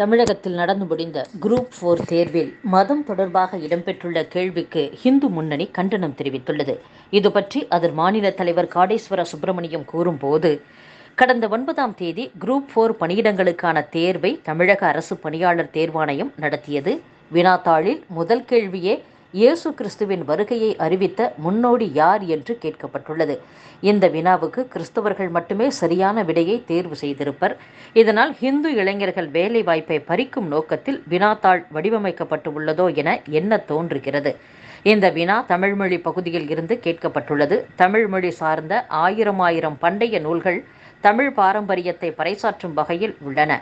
தமிழகத்தில் நடந்து முடிந்த குரூப் போர் தேர்வில் மதம் தொடர்பாக இடம்பெற்றுள்ள கேள்விக்கு இந்து முன்னணி கண்டனம் தெரிவித்துள்ளது. இது பற்றி அதன் மாநில தலைவர் காடேஸ்வர சுப்பிரமணியம் கூறும்போது கடந்த ஒன்பதாம் தேதி குரூப் போர் பணியிடங்களுக்கான தேர்வை தமிழக அரசு பணியாளர் தேர்வாணையம் நடத்தியது. வினாத்தாளில் முதல் கேள்வியே இயேசு கிறிஸ்துவின் வருகையை அறிவித்த முன்னோடி யார் என்று கேட்கப்பட்டுள்ளது. இந்த வினாவுக்கு கிறிஸ்தவர்கள் மட்டுமே சரியான விடையை தேர்வு செய்திருப்பர். இதனால் ஹிந்து இளைஞர்கள் வேலை வாய்ப்பை பறிக்கும் நோக்கத்தில் வினாத்தாள் வடிவமைக்கப்பட்டு உள்ளதோ என எண்ண தோன்றுகிறது? இந்த வினா தமிழ்மொழி பகுதியில் இருந்து கேட்கப்பட்டுள்ளது. தமிழ்மொழி சார்ந்த ஆயிரம் ஆயிரம் பண்டைய நூல்கள் தமிழ் பாரம்பரியத்தை பறைசாற்றும் வகையில் உள்ளன.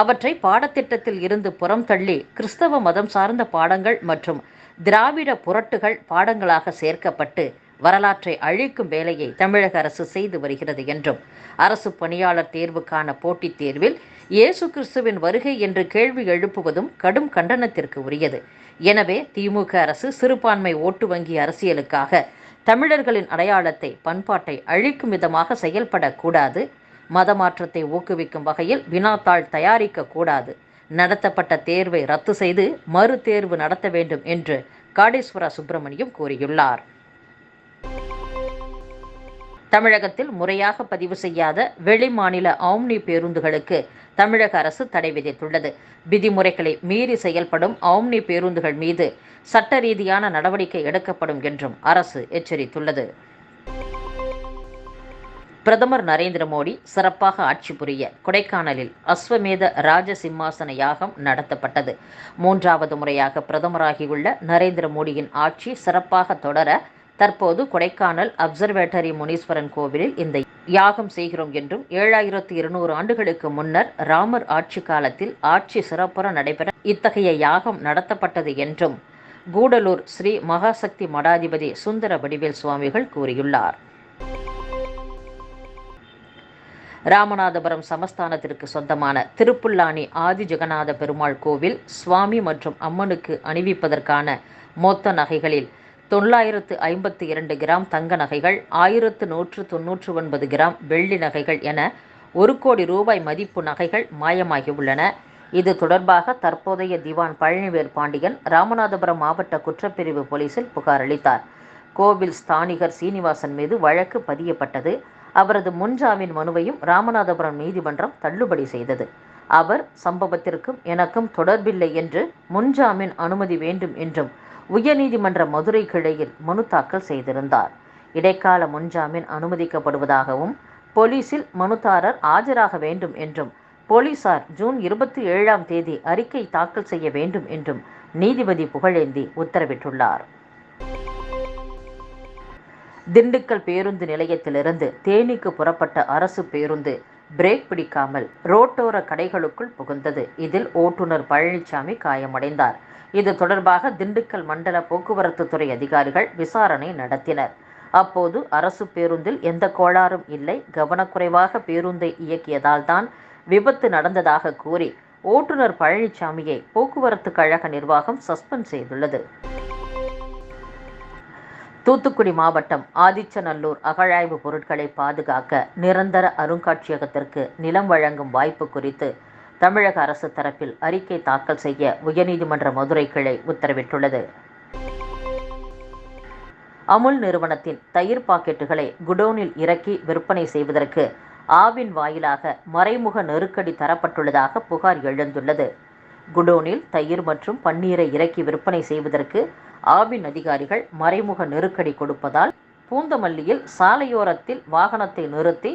அவற்றை பாடத்திட்டத்தில் இருந்து புறம் தள்ளி கிறிஸ்தவ மதம் சார்ந்த பாடங்கள் மற்றும் திராவிட புரட்டுகள் பாடங்களாக சேர்க்கப்பட்டு வரலாற்றை அழிக்கும் வேலையை தமிழக அரசு செய்து வருகிறது என்றும் அரசு பணியாளர் தேர்வுக்கான போட்டித் தேர்வில் இயேசு கிறிஸ்துவின் வருகை என்று கேள்வி எழுப்புவதும் கடும் கண்டனத்திற்கு உரியது. எனவே திமுக அரசு சிறுபான்மை ஓட்டு வங்கி அரசியலுக்காக தமிழர்களின் அடையாளத்தை பண்பாட்டை அழிக்கும் விதமாக செயல்படக்கூடாது மதமாற்றத்தை ஊக்குவிக்கும் வகையில் வினாத்தாள் தயாரிக்க கூடாது. நடத்தப்பட்ட தேர்வை ரத்து செய்து மறு தேர்வு நடத்த வேண்டும் என்று காடேஸ்வர சுப்பிரமணியம் கூறியுள்ளார். தமிழகத்தில் முறையாக பதிவு செய்யாத வெளிமாநில ஆம்னி பேருந்துகளுக்கு தமிழக அரசு தடை விதித்துள்ளது. விதிமுறைகளை மீறி செயல்படும் ஆம்னி பேருந்துகள் மீது சட்ட ரீதியான நடவடிக்கை எடுக்கப்படும் என்றும் அரசு எச்சரித்துள்ளது. பிரதமர் நரேந்திர மோடி சிறப்பாக ஆட்சி புரிய கொடைக்கானலில் அஸ்வமேத ராஜ சிம்மாசன யாகம் நடத்தப்பட்டது. மூன்றாவது முறையாக பிரதமராகியுள்ள நரேந்திர மோடியின் ஆட்சி சிறப்பாக தொடர தற்போது கொடைக்கானல் அப்சர்வேட்டரி முனீஸ்வரன் கோவிலில் இந்த யாகம் செய்கிறோம் என்றும் ஏழாயிரத்து இருநூறு ஆண்டுகளுக்கு முன்னர் ராமர் ஆட்சி காலத்தில் ஆட்சி சிறப்புற நடைபெற இத்தகைய யாகம் நடத்தப்பட்டது என்றும் கூடலூர் ஸ்ரீ மகாசக்தி மடாதிபதி சுந்தர வடிவேல் சுவாமிகள் கூறியுள்ளார். ராமநாதபுரம் சமஸ்தானத்திற்கு சொந்தமான திருப்புல்லானி ஆதி ஜெகநாத பெருமாள் கோவில் சுவாமி மற்றும் அம்மனுக்கு அணிவிப்பதற்கான மொத்த நகைகளில் தொள்ளாயிரத்து ஐம்பத்தி இரண்டு கிராம் தங்க நகைகள் ஆயிரத்து நூற்று தொன்னூற்று ஒன்பது கிராம் வெள்ளி நகைகள் என ஒரு கோடி ரூபாய் மதிப்பு நகைகள் மாயமாகியுள்ளன இது தொடர்பாக தற்போதைய திவான் பழனிவேல் பாண்டியன் ராமநாதபுரம் மாவட்ட குற்றப்பிரிவு போலீசில் புகார் அளித்தார். கோவில் ஸ்தானிகர் சீனிவாசன் மீது வழக்கு பதியப்பட்டது. அவரது முன்ஜாமீன் மனுவையும் ராமநாதபுரம் நீதிமன்றம் தள்ளுபடி செய்தது. அவர் சம்பவத்திற்கும் எனக்கும் தொடர்பில்லை என்று முன்ஜாமீன் அனுமதி வேண்டும் என்றும் உயர்நீதிமன்ற மதுரை கிளையில் மனு தாக்கல் செய்திருந்தார். இடைக்கால முன்ஜாமீன் அனுமதிக்கப்படுவதாகவும் போலீசில் மனுதாரர் ஆஜராக வேண்டும் என்றும் போலீசார் ஜூன் இருபத்தி ஏழாம் தேதி அறிக்கை தாக்கல் செய்ய வேண்டும் என்றும் நீதிபதி புகழேந்தி உத்தரவிட்டுள்ளார். திண்டுக்கல் பேருந்து நிலையத்திலிருந்து தேனிக்கு புறப்பட்ட அரசு பேருந்து பிரேக் பிடிக்காமல் ரோட்டோர கடைகளுக்குள் புகுந்தது. இதில் ஓட்டுநர் பழனிசாமி காயமடைந்தார். இது தொடர்பாக திண்டுக்கல் மண்டல போக்குவரத்து துறை அதிகாரிகள் விசாரணை நடத்தினர். அப்போது அரசு பேருந்தில் எந்த கோளாறும் இல்லை. கவனக்குறைவாக பேருந்தை இயக்கியதால் தான் விபத்து நடந்ததாக கூறி ஓட்டுநர் பழனிசாமியை போக்குவரத்து கழக நிர்வாகம் சஸ்பெண்ட் செய்துள்ளது. தூத்துக்குடி மாவட்டம் ஆதிச்சநல்லூர் அகழாய்வு பொருட்களை பாதுகாக்க நிரந்தர அருங்காட்சியகத்திற்கு நிலம் வழங்கும் வாய்ப்பு குறித்து தமிழக அரசு தரப்பில் அறிக்கை தாக்கல் செய்ய உயர்நீதிமன்ற மதுரை கிளை உத்தரவிட்டுள்ளது. அமுல் நிறுவனத்தின் தயிர் பாக்கெட்டுகளை குடோனில் இறக்கி விற்பனை செய்வதற்கு ஆவின் வாயிலாக மறைமுக நெருக்கடி தரப்பட்டுள்ளதாக புகார் எழுந்துள்ளது. குடோனில் தயிர் மற்றும் பன்னீரை இறக்கி விற்பனை செய்வதற்கு ஆவின் அதிகாரிகள் மறைமுக நெருக்கடி கொடுப்பதால் பூந்தமல்லியில் சாலையோரத்தில் வாகனத்தை நிறுத்தி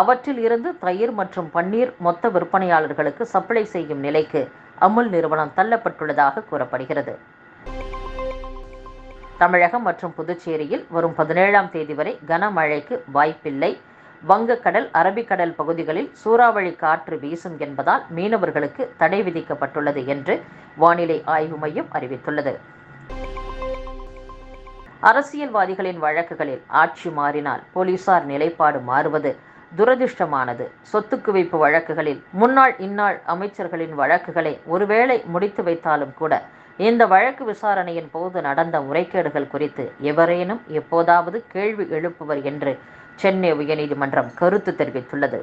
அவற்றில் இருந்து தயிர் மற்றும் பன்னீர் மொத்த விற்பனையாளர்களுக்கு சப்ளை செய்யும் நிலைக்கு அமுல் நிறுவனம் தள்ளப்பட்டுள்ளதாக கூறப்படுகிறது. தமிழகம் மற்றும் புதுச்சேரியில் வரும் பதினேழாம் தேதி வரை கனமழைக்கு வாய்ப்பில்லை. வங்கக்கடல் அரபிக்கடல் பகுதிகளில் சூறாவளி காற்று வீசும் என்பதால் மீனவர்களுக்கு தடை விதிக்கப்பட்டுள்ளது என்று வானிலை ஆய்வு மையம் அறிவித்துள்ளது. அரசியல்வாதிகளின் வழக்குகளில் ஆட்சி மாறினால் போலீசார் நிலைப்பாடு மாறுவது துரதிர்ஷ்டமானது. சொத்து குவிப்பு வழக்குகளில் முன்னாள் இந்நாள் அமைச்சர்களின் வழக்குகளை ஒருவேளை முடித்து வைத்தாலும் கூட இந்த வழக்கு விசாரணையின் போது நடந்த முறைகேடுகள் குறித்து எவரேனும் எப்போதாவது கேள்வி எழுப்புவர் என்று சென்னை உயர்நீதிமன்றம் கருத்து தெரிவித்துள்ளது.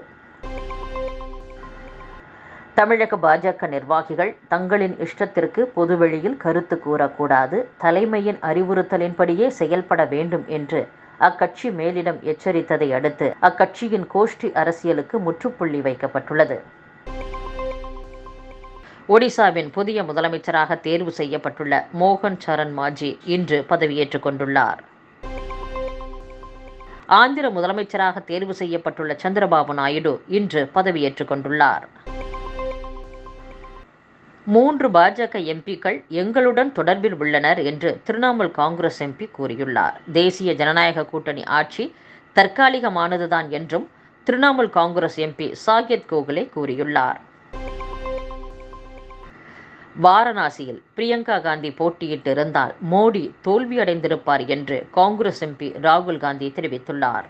தமிழக பாஜக நிர்வாகிகள் தங்களின் இஷ்டத்திற்கு பொதுவெளியில் கருத்து கூறக்கூடாது தலைமையின் அறிவுறுத்தலின்படியே செயல்பட வேண்டும் என்று அக்கட்சி மேலிடம் எச்சரித்ததை அடுத்து அக்கட்சியின் கோஷ்டி அரசியலுக்கு முற்றுப்புள்ளி வைக்கப்பட்டுள்ளது. ஒடிசாவின் புதிய முதலமைச்சராக தேர்வு செய்யப்பட்டுள்ள மோகன் சரண் மாஜி இன்று பதவியேற்றுக் கொண்டுள்ளார். ஆந்திர முதலமைச்சராக தேர்வு செய்யப்பட்டுள்ள சந்திரபாபு நாயுடு இன்று பதவியேற்றுக் கொண்டுள்ளார். மூன்று பாஜக எம்பிக்கள் எங்களுடன் தொடர்பில் உள்ளனர் என்று திரிணாமுல் காங்கிரஸ் எம்பி கூறியுள்ளார். தேசிய ஜனநாயக கூட்டணி ஆட்சி தற்காலிகமானதுதான் என்றும் திரிணாமுல் காங்கிரஸ் எம்பி சாகித் கோகலே கூறியுள்ளார். வாரணாசியில் பிரியங்கா காந்தி போட்டியிட்டிருந்தால் மோடி தோல்வியடைந்திருப்பார் என்று காங்கிரஸ் எம்பி ராகுல் காந்தி தெரிவித்துள்ளார்.